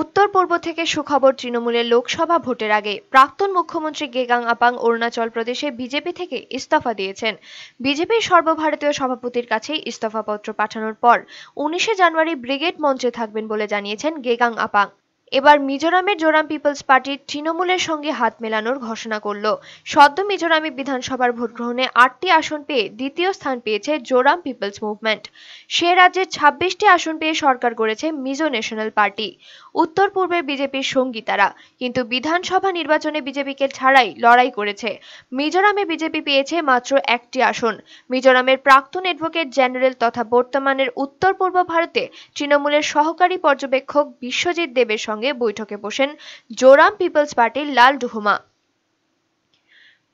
উত্তর পূর্ব থেকে সুখবর তৃণমূলের লোকসভা ভোটের আগে প্রাক্তন মুখ্যমন্ত্রী গেগাং আপাং অরুণাচল প্রদেশে বিজেপি থেকে ইস্তফা দিয়েছেন। বিজেপির সর্বভারতীয় সভাপতির কাছেই ইস্তফাপত্র পাঠানোর পর উনিশে জানুয়ারি ব্রিগেড মঞ্চে থাকবেন বলে জানিয়েছেন গেগাং আপাং। এবার মিজোরামের জোরাম পিপলস পার্টি তৃণমূলের সঙ্গে হাত মেলানোর ঘোষণা করল। সদ্য মিজোরামে বিধানসভার ভোট গ্রহণে আটটি আসন পেয়ে দ্বিতীয় স্থান পেয়েছে জোরাম পিপলস মুভমেন্ট। সে রাজ্যের ছাব্বিশটি আসন পেয়ে সরকার গড়েছে মিজো ন্যাশনাল পার্টি। উত্তর পূর্বের বিজেপির সঙ্গী তারা কিন্তু বিধানসভা নির্বাচনে বিজেপিকে ছাড়াই লড়াই করেছে। মিজোরামে বিজেপি পেয়েছে মাত্র একটি আসন। মিজোরামের প্রাক্তন অ্যাডভোকেট জেনারেল তথা বর্তমানের উত্তর পূর্ব ভারতে তৃণমূলের সহকারী পর্যবেক্ষক বিশ্বজিৎ দেবের সঙ্গে বৈঠকে বসেন জোরাম পিপলস পার্টির লাল ডুহুমা।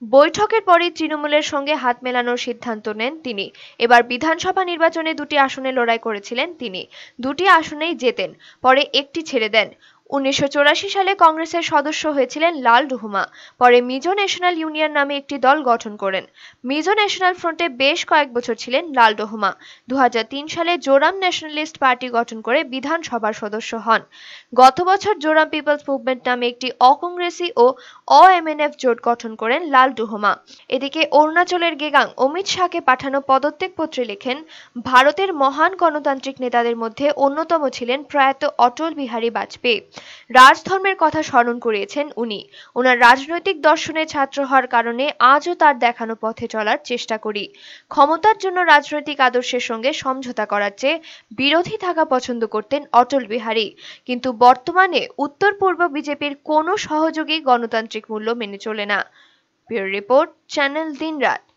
বৈঠকের পরই তৃণমূলের সঙ্গে হাত মেলানোর সিদ্ধান্ত নেন তিনি। এবার বিধানসভা নির্বাচনে দুটি আসনে লড়াই করেছিলেন তিনি। দুটি আসনেই জেতেন, পরে একটি ছেড়ে দেন। উনিশশো চুরাশি সালে কংগ্রেসের সদস্য হয়েছিলেন লাল রুহুমা। পরে মিজো ন্যাশনাল ইউনিয়ন নামে একটি দল গঠন করেন। মিজো ন্যাশনাল ফ্রন্টে বেশ কয়েক বছর ছিলেন লাল রুহুমা। দু সালে জোরাম ন্যাশনালিস্ট পার্টি গঠন করে বিধানসভার সদস্য হন। গত বছর জোরাম পিপলস মুভমেন্ট নামে একটি অকংগ্রেসি ও অ এমএনএফ জোট গঠন করেন লাল ডুহুমা এদিকে অরুণাচলের গেগাং অমিত শাহকে পাঠানো পদত্যাগ পত্রে লেখেন, ভারতের মহান গণতান্ত্রিক নেতাদের মধ্যে অন্যতম ছিলেন প্রয়াত অটল বিহারী বাজপেয়ী। রাজধর্মের কথা স্মরণ করিয়েছেন উনি। ওনার রাজনৈতিক দর্শনের ছাত্র হওয়ার কারণে আজও তার দেখানো পথে চলার চেষ্টা করি। ক্ষমতার জন্য রাজনৈতিক আদর্শের সঙ্গে সমঝোতা করার চেয়ে বিরোধী থাকা পছন্দ করতেন অটল বিহারী। কিন্তু বর্তমানে উত্তর পূর্ব বিজেপির কোনো সহযোগী গণতান্ত্রিক মূল্য মেনে চলে না। ব্যুরো রিপোর্ট, চ্যানেল দিনরাত।